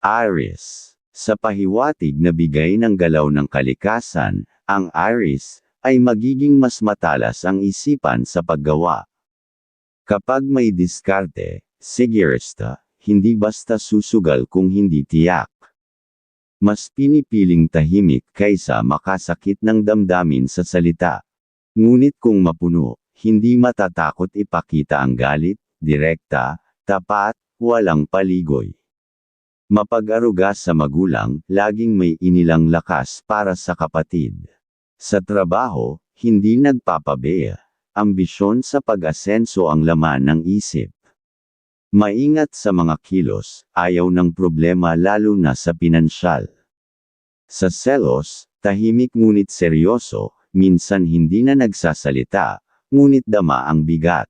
Aries. Sa pahiwatig na bigay ng galaw ng kalikasan, ang Aries, ay magiging mas matalas ang isipan sa paggawa. Kapag may diskarte, sigurista, hindi basta susugal kung hindi tiyak. Mas pinipiling tahimik kaysa makasakit ng damdamin sa salita. Ngunit kung mapuno, hindi matatakot ipakita ang galit, direkta, tapat, walang paligoy. Mapag-aruga sa magulang, laging may inilang lakas para sa kapatid. Sa trabaho, hindi nagpapabeya. Ambisyon sa pag-asenso ang laman ng isip. Maingat sa mga kilos, ayaw ng problema lalo na sa pinansyal. Sa selos, tahimik ngunit seryoso, minsan hindi na nagsasalita, ngunit dama ang bigat.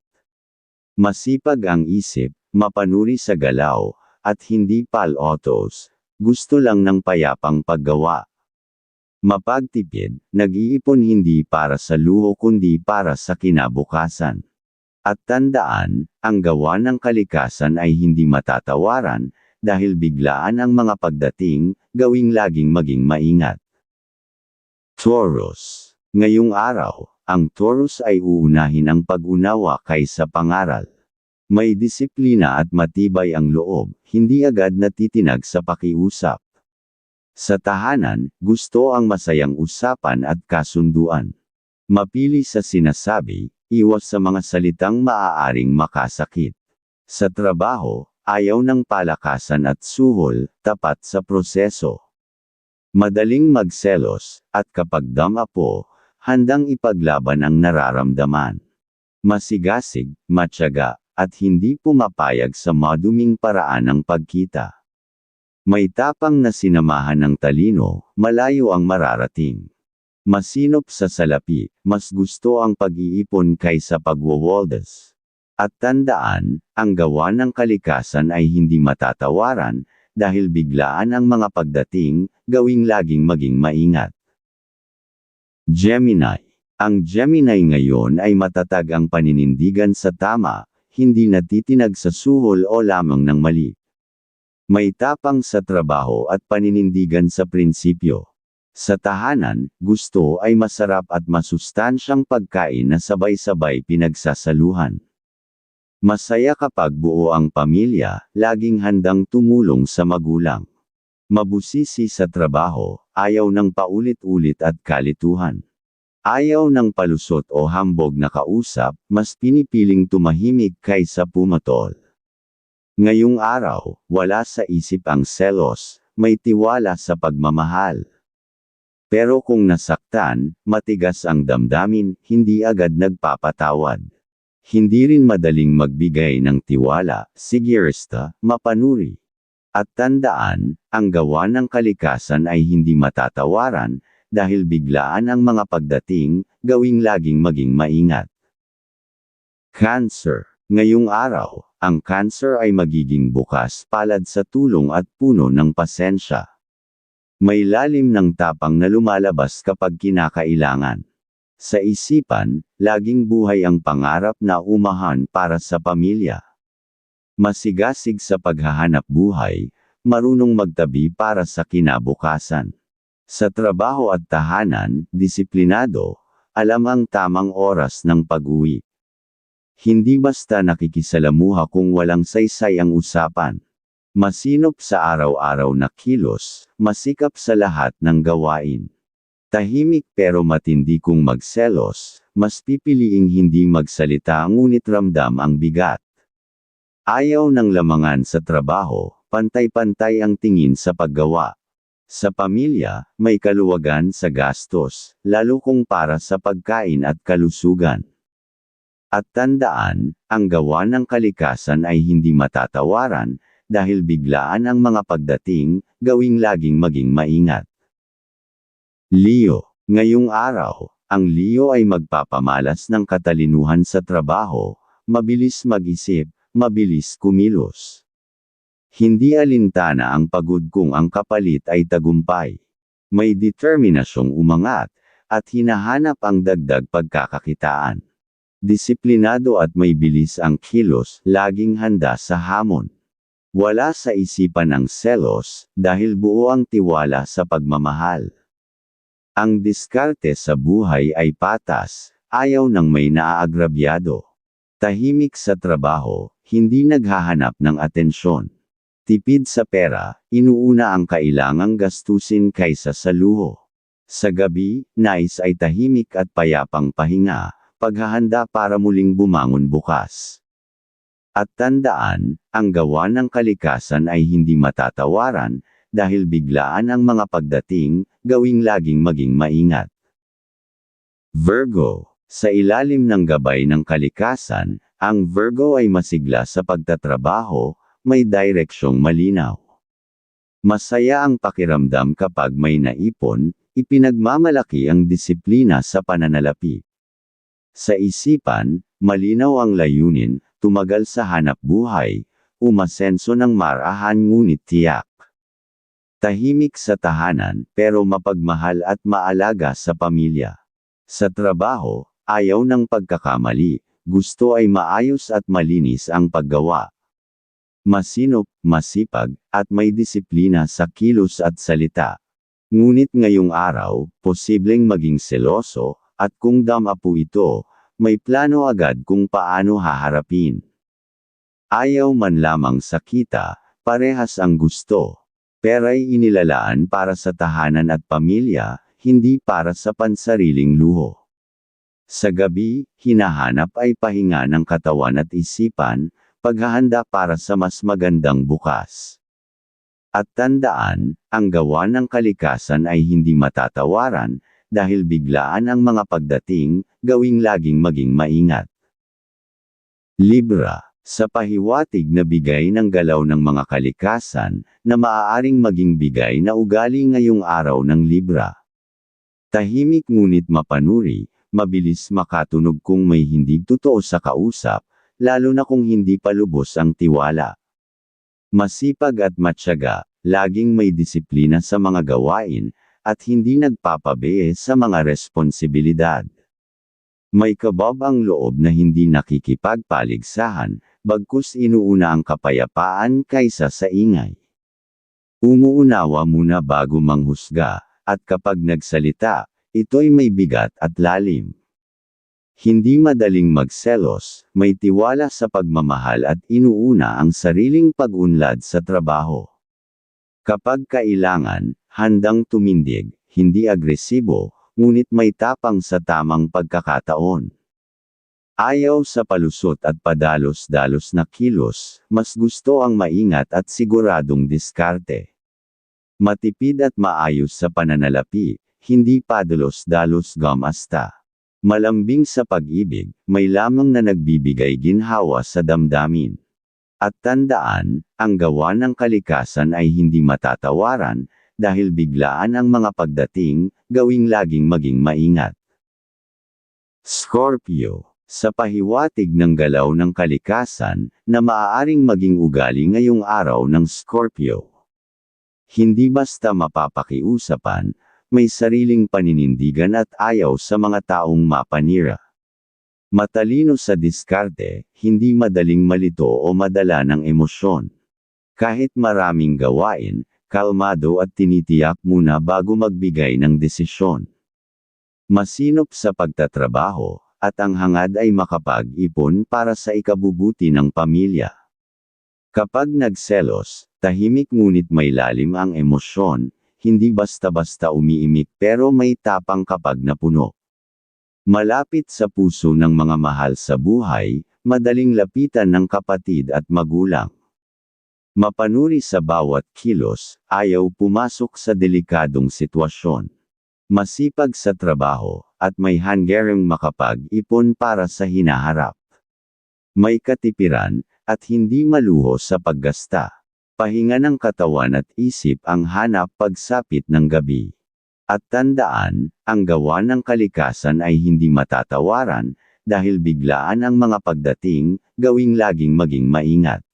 Masipag ang isip, mapanuri sa galaw, at hindi pal-autos, gusto lang ng payapang paggawa. Mapagtipid, nag-iipon hindi para sa luho kundi para sa kinabukasan. At tandaan, ang gawa ng kalikasan ay hindi matatawaran, dahil biglaan ang mga pagdating, gawing laging maging maingat. Taurus. Ngayong araw, ang Taurus ay uunahin ang pag-unawa kaysa pangaral. May disiplina at matibay ang loob, hindi agad natitinag sa pakiusap. Sa tahanan, gusto ang masayang usapan at kasunduan. Mapili sa sinasabi, iwas sa mga salitang maaaring makasakit. Sa trabaho, ayaw ng palakasan at suhol, tapat sa proseso. Madaling magselos, at kapag dama po, handang ipaglaban ang nararamdaman. Masigasig, matyaga, at hindi pumapayag sa maduming paraan ng pagkita. May tapang na sinamahan ng talino, malayo ang mararating. Masinop sa salapi, mas gusto ang pag-iipon kaysa pagwawaldas. At tandaan, ang gawa ng kalikasan ay hindi matatawaran, dahil biglaan ang mga pagdating, gawing laging maging maingat. Gemini. Ang Gemini ngayon ay matatag ang paninindigan sa tama, hindi natitinag sa suhol o lamang ng mali. May tapang sa trabaho at paninindigan sa prinsipyo. Sa tahanan, gusto ay masarap at masustansyang pagkain na sabay-sabay pinagsasaluhan. Masaya kapag buo ang pamilya, laging handang tumulong sa magulang. Mabusisi sa trabaho, ayaw ng paulit-ulit at kalituhan. Ayaw ng palusot o hambog na kausap, mas pinipiling tumahimik kaysa pumatol. Ngayong araw, wala sa isip ang selos, may tiwala sa pagmamahal. Pero kung nasaktan, matigas ang damdamin, hindi agad nagpapatawad. Hindi rin madaling magbigay ng tiwala, sigirista, mapanuri. At tandaan, ang gawa ng kalikasan ay hindi matatawaran, dahil biglaan ang mga pagdating, gawing laging maging maingat. Cancer. Ngayong araw, ang cancer ay magiging bukas palad sa tulong at puno ng pasensya. May lalim ng tapang na lumalabas kapag kinakailangan. Sa isipan, laging buhay ang pangarap na umahan para sa pamilya. Masigasig sa paghahanap buhay, marunong magtabi para sa kinabukasan. Sa trabaho at tahanan, disiplinado, alam ang tamang oras ng pag-uwi. Hindi basta nakikisalamuha kung walang saysay ang usapan. Masinop sa araw-araw na kilos, masikap sa lahat ng gawain. Tahimik pero matindi kung magselos, mas pipiliing hindi magsalita ngunit ramdam ang bigat. Ayaw ng lamangan sa trabaho, pantay-pantay ang tingin sa paggawa. Sa pamilya, may kaluwagan sa gastos, lalo kung para sa pagkain at kalusugan. At tandaan, ang gawa ng kalikasan ay hindi matatawaran, dahil biglaan ang mga pagdating, gawing laging maging maingat. Leo, ngayong araw, ang Leo ay magpapamalas ng katalinuhan sa trabaho, mabilis mag-isip, mabilis kumilos. Hindi alintana ang pagod kung ang kapalit ay tagumpay. May determinasyong umangat, at hinahanap ang dagdag pagkakakitaan. Disiplinado at may bilis ang kilos, laging handa sa hamon. Wala sa isipan ang selos, dahil buo ang tiwala sa pagmamahal. Ang diskarte sa buhay ay patas, ayaw ng may naaagrabyado. Tahimik sa trabaho, hindi naghahanap ng atensyon. Tipid sa pera, inuuna ang kailangang gastusin kaysa sa luho. Sa gabi, nais ay tahimik at payapang pahinga, paghahanda para muling bumangon bukas. At tandaan, ang gawa ng kalikasan ay hindi matatawaran, dahil biglaan ang mga pagdating, gawing laging maging maingat. Virgo Sa ilalim ng gabay ng kalikasan, ang Virgo ay masigla sa pagtatrabaho, may direksyong malinaw. Masaya ang pakiramdam kapag may naipon, ipinagmamalaki ang disiplina sa pananalapi. Sa isipan, malinaw ang layunin, tumagal sa hanap buhay, umasenso ng marahan ngunit tiyak. Tahimik sa tahanan, pero mapagmahal at maalaga sa pamilya. Sa trabaho, ayaw ng pagkakamali, gusto ay maayos at malinis ang paggawa. Masinop, masipag, at may disiplina sa kilos at salita. Ngunit ngayong araw, posibleng maging seloso, at kung dama po ito, may plano agad kung paano haharapin. Ayaw man lamang sa kita, parehas ang gusto. Pera'y inilalaan para sa tahanan at pamilya, hindi para sa pansariling luho. Sa gabi, hinahanap ay pahinga ng katawan at isipan, paghahanda para sa mas magandang bukas. At tandaan, ang gawa ng kalikasan ay hindi matatawaran, dahil biglaan ang mga pagdating, gawing laging maging maingat. Libra sa pahiwatig na bigay ng galaw ng mga kalikasan, na maaaring maging bigay na ugali ngayong araw ng Libra. Tahimik ngunit mapanuri, mabilis makatunog kung may hindi totoo sa kausap, lalo na kung hindi pa lubos ang tiwala. Masipag at matyaga, laging may disiplina sa mga gawain, at hindi nagpapabe sa mga responsibilidad. May kabab ang loob na hindi nakikipagpaligsahan, bagkus inuuna ang kapayapaan kaysa sa ingay. Umuunawa muna bago manghusga, at kapag nagsalita, ito'y may bigat at lalim. Hindi madaling magselos, may tiwala sa pagmamahal at inuuna ang sariling pag-unlad sa trabaho. Kapag kailangan, handang tumindig, hindi agresibo, ngunit may tapang sa tamang pagkakataon. Ayaw sa palusot at padalos-dalos na kilos, mas gusto ang maingat at siguradong diskarte. Matipid at maayos sa pananalapi, hindi padalos-dalos gamasta. Malambing sa pag-ibig, may lamang na nagbibigay ginhawa sa damdamin. At tandaan, ang gawa ng kalikasan ay hindi matatawaran, dahil biglaan ang mga pagdating, gawing laging maging maingat. Scorpio sa pahiwatig ng galaw ng kalikasan, na maaaring maging ugali ngayong araw ng Scorpio. Hindi basta mapapakiusapan, may sariling paninindigan at ayaw sa mga taong mapanira. Matalino sa diskarte, hindi madaling malito o madala ng emosyon. Kahit maraming gawain, kalmado at tinitiyak muna bago magbigay ng desisyon. Masinop sa pagtatrabaho, at ang hangad ay makapag-ipon para sa ikabubuti ng pamilya. Kapag nagselos, tahimik ngunit may lalim ang emosyon, hindi basta-basta umiimik pero may tapang kapag napuno. Malapit sa puso ng mga mahal sa buhay, madaling lapitan ng kapatid at magulang. Mapanuri sa bawat kilos, ayaw pumasok sa delikadong sitwasyon. Masipag sa trabaho, at may hanggaring makapag-ipon para sa hinaharap. May katipiran, at hindi maluho sa paggasta. Pahinga ng katawan at isip ang hanap pagsapit ng gabi. At tandaan, ang gawa ng kalikasan ay hindi matatawaran, dahil biglaan ang mga pagdating, gawing laging maging maingat.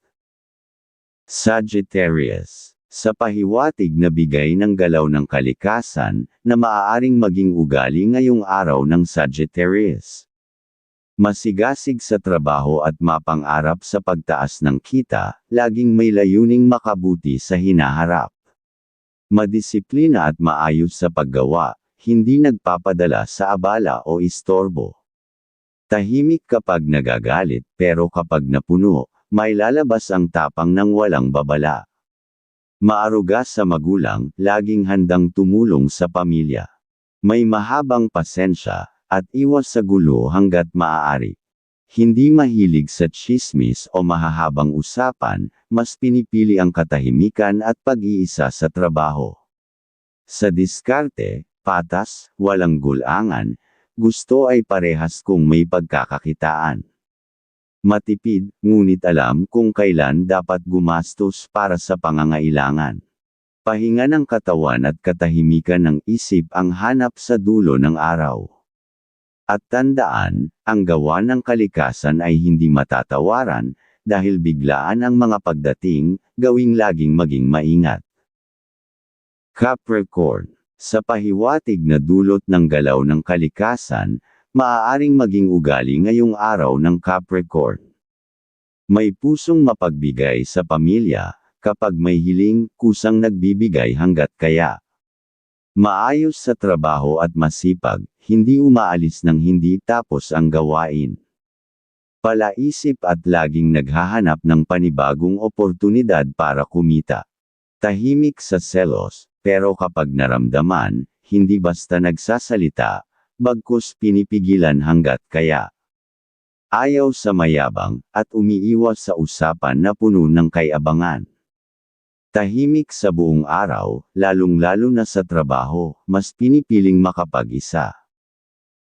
Sagittarius. Sa pahiwatig na bigay ng galaw ng kalikasan, na maaaring maging ugali ngayong araw ng Sagittarius. Masigasig sa trabaho at mapang-arap sa pagtaas ng kita, laging may layuning makabuti sa hinaharap. Madisiplina at maayos sa paggawa, hindi nagpapadala sa abala o istorbo. Tahimik kapag nagagalit, pero kapag napuno, may lalabas ang tapang ng walang babala. Maaruga sa magulang, laging handang tumulong sa pamilya. May mahabang pasensya, at iwas sa gulo hanggat maaari. Hindi mahilig sa chismis o mahahabang usapan, mas pinipili ang katahimikan at pag-iisa sa trabaho. Sa diskarte, patas, walang gulangan, gusto ay parehas kung may pagkakakitaan. Matipid, ngunit alam kung kailan dapat gumastos para sa pangangailangan. Pahinga ng katawan at katahimikan ng isip ang hanap sa dulo ng araw. At tandaan, ang gawa ng kalikasan ay hindi matatawaran, dahil biglaan ang mga pagdating, gawing laging maging maingat. Capricorn Sa pahiwatig na dulot ng galaw ng kalikasan, maaaring maging ugali ngayong araw ng Capricorn. May pusong mapagbigay sa pamilya, kapag may hiling, kusang nagbibigay hanggat kaya. Maayos sa trabaho at masipag, hindi umaalis ng hindi tapos ang gawain. Palaisip at laging naghahanap ng panibagong oportunidad para kumita. Tahimik sa selos, pero kapag naramdaman, hindi basta nagsasalita, bagkus pinipigilan hanggat kaya. Ayaw sa mayabang, at umiiwas sa usapan na puno ng kayabangan. Tahimik sa buong araw, lalong-lalo na sa trabaho, mas pinipiling makapag-isa.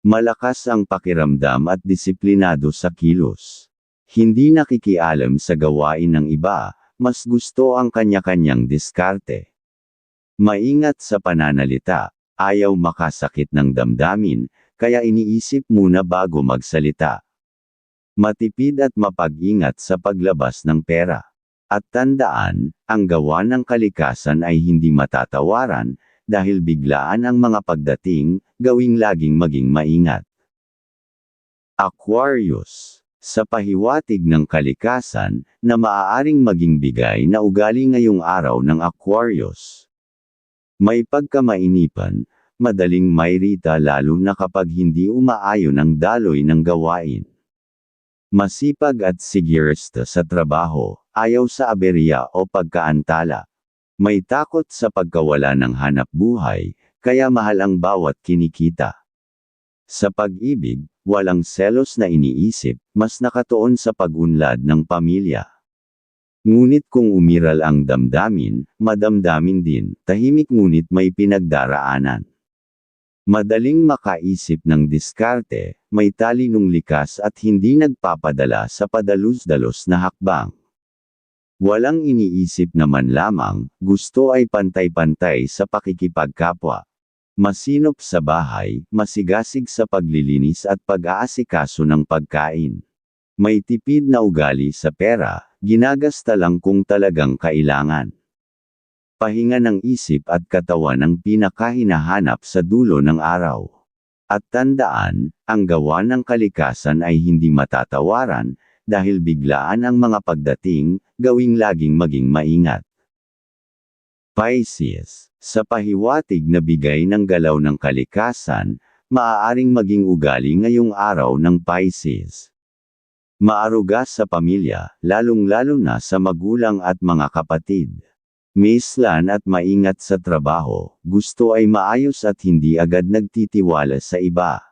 Malakas ang pakiramdam at disiplinado sa kilos. Hindi nakikialam sa gawain ng iba, mas gusto ang kanya-kanyang diskarte. Maingat sa pananalita, ayaw makasakit ng damdamin, kaya iniisip muna bago magsalita. Matipid at mapag-ingat sa paglabas ng pera. At tandaan, ang gawa ng kalikasan ay hindi matatawaran, dahil biglaan ang mga pagdating, gawing laging maging maingat. Aquarius Sa pahiwatig ng kalikasan, na maaaring maging bigay na ugali ngayong araw ng Aquarius. May pagkamainipan, madaling mayrita lalo na kapag hindi umaayon ang daloy ng gawain. Masipag at sigirista sa trabaho, ayaw sa aberya o pagkaantala. May takot sa pagkawala ng hanap buhay, kaya mahal ang bawat kinikita. Sa pag-ibig, walang selos na iniisip, mas nakatuon sa pag-unlad ng pamilya. Ngunit kung umiral ang damdamin, madamdamin din, tahimik ngunit may pinagdaraanan. Madaling makaisip ng diskarte, may talinong likas at hindi nagpapadala sa padalus-dalos na hakbang. Walang iniisip naman lamang, gusto ay pantay-pantay sa pakikipagkapwa. Masinop sa bahay, masigasig sa paglilinis at pag-aasikaso ng pagkain. May tipid na ugali sa pera, ginagasta lang kung talagang kailangan pahinga ng isip at katawan ang pinakahinahanap sa dulo ng araw. At tandaan, ang gawa ng kalikasan ay hindi matatawaran, dahil biglaan ang mga pagdating, gawing laging maging maingat. Pisces, sa pahiwatig na bigay ng galaw ng kalikasan, maaaring maging ugali ngayong araw ng Pisces. Maaruga sa pamilya, lalong-lalo na sa magulang at mga kapatid. Maislan at maingat sa trabaho, gusto ay maayos at hindi agad nagtitiwala sa iba.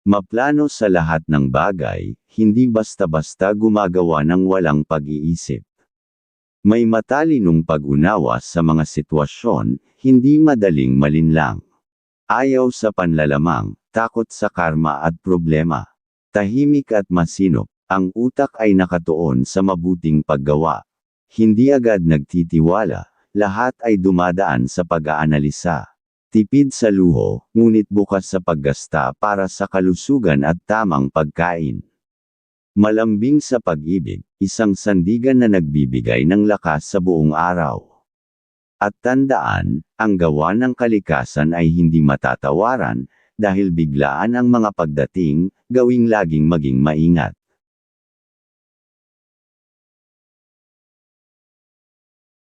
Maplano sa lahat ng bagay, hindi basta-basta gumagawa ng walang pag-iisip. May matalinong pag-unawa sa mga sitwasyon, hindi madaling malinlang. Ayaw sa panlalamang, takot sa karma at problema. Tahimik at masinop, ang utak ay nakatuon sa mabuting paggawa. Hindi agad nagtitiwala, lahat ay dumadaan sa pag-aanalisa. Tipid sa luho, ngunit bukas sa paggasta para sa kalusugan at tamang pagkain. Malambing sa pag-ibig, isang sandigan na nagbibigay ng lakas sa buong araw. At tandaan, ang gawa ng kalikasan ay hindi matatawaran, dahil biglaan ang mga pagdating, gawing laging maging maingat.